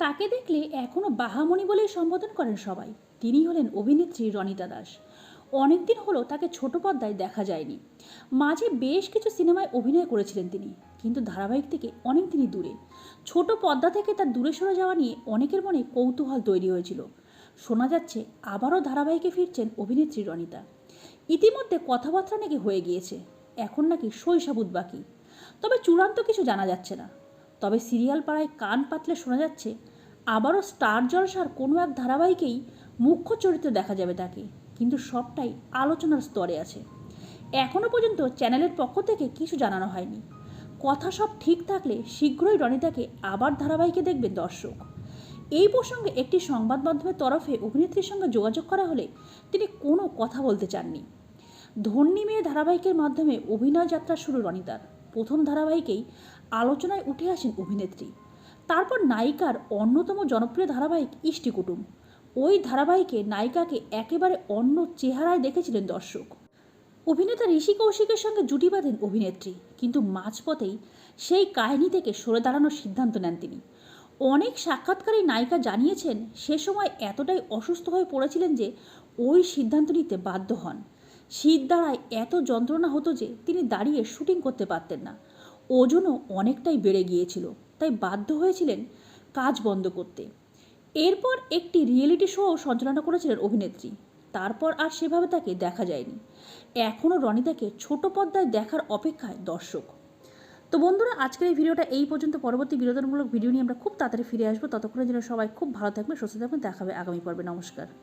তাকে দেখলে এখনও বাহামণি বলেই সম্বোধন করেন সবাই। তিনি হলেন অভিনেত্রী রনিতা দাস। অনেকদিন হলো তাকে ছোট পর্দায় দেখা যায়নি। মাঝে বেশ কিছু সিনেমায় অভিনয় করেছিলেন তিনি, কিন্তু ধারাবাহিক থেকে অনেক দিনই দূরে। ছোট পর্দা থেকে তার দূরে সরে যাওয়া নিয়ে অনেকের মনে কৌতূহল তৈরি হয়েছিল। শোনা যাচ্ছে আবারও ধারাবাহিকে ফিরছেন অভিনেত্রী রনিতা। ইতিমধ্যে কথাবার্তা নাকি হয়ে গিয়েছে, এখন নাকি শৈশাবুদ বাকি তবে চূড়ান্ত কিছু জানা যাচ্ছে না। তবে সিরিয়াল পাড়ায় কান পাতলে শোনা যাচ্ছে, আবারও স্টার জলসার কোনো এক ধারাবাহিকেই মুখ্য চরিত্রে দেখা যাবে তাকে। কিন্তু সবটাই আলোচনার স্তরে আছে। এখনও পর্যন্ত চ্যানেলের পক্ষ থেকে কিছু জানানো হয়নি। কথা সব ঠিক থাকলে শীঘ্রই রনিতাকে আবার ধারাবাহিকে দেখবে দর্শক। এই প্রসঙ্গে একটি সংবাদ মাধ্যমের তরফে অভিনেত্রীর সঙ্গে যোগাযোগ করা হলে তিনি কোনো কথা বলতে চাননি। ধন্যী মেয়ে ধারাবাহিকের মাধ্যমে অভিনয় যাত্রা শুরু রনিতার। প্রথম ধারাবাহিকেই আলোচনায় উঠে আসেন অভিনেত্রী। তারপর নায়িকার অন্যতম জনপ্রিয় ধারাবাহিক ইষ্টি কুটুম। ওই ধারাবাহিকে নায়িকাকে একেবারে অন্য চেহারায় দেখেছিলেন দর্শক। অভিনেতা ঋষি কৌশিকের সঙ্গে জুটি বাঁধেন অভিনেত্রী, কিন্তু মাঝপথেই সেই কাহিনী থেকে সরে দাঁড়ানোর সিদ্ধান্ত নেন তিনি। অনেক সাক্ষাৎকারী নায়িকা জানিয়েছেন, সে সময় এতটাই অসুস্থ হয়ে পড়েছিলেন যে ওই সিদ্ধান্ত নিতে বাধ্য হন। শীত দ্বারায় এত যন্ত্রণা হতো যে তিনি দাঁড়িয়ে শুটিং করতে পারতেন না। ওজনও অনেকটাই বেড়ে গিয়েছিল, তাই বাধ্য হয়েছিলেন কাজ বন্ধ করতে। এরপর একটি রিয়েলিটি শো সঞ্চালনা করেছিলেন অভিনেত্রী। তারপর আর সেভাবে তাকে দেখা যায়নি। এখনও রনিতাকে ছোট পর্দায় দেখার অপেক্ষায় দর্শক। তো বন্ধুরা, আজকের এই ভিডিওটা এই পর্যন্ত। পরবর্তী বিনোদনমূলক ভিডিও নিয়ে আমরা খুব তাড়াতাড়ি ফিরে আসব। ততক্ষণের জন্য সবাই খুব ভালো থাকবে সুস্থ থাকবেন। দেখাবে আগামী পর্বে। নমস্কার।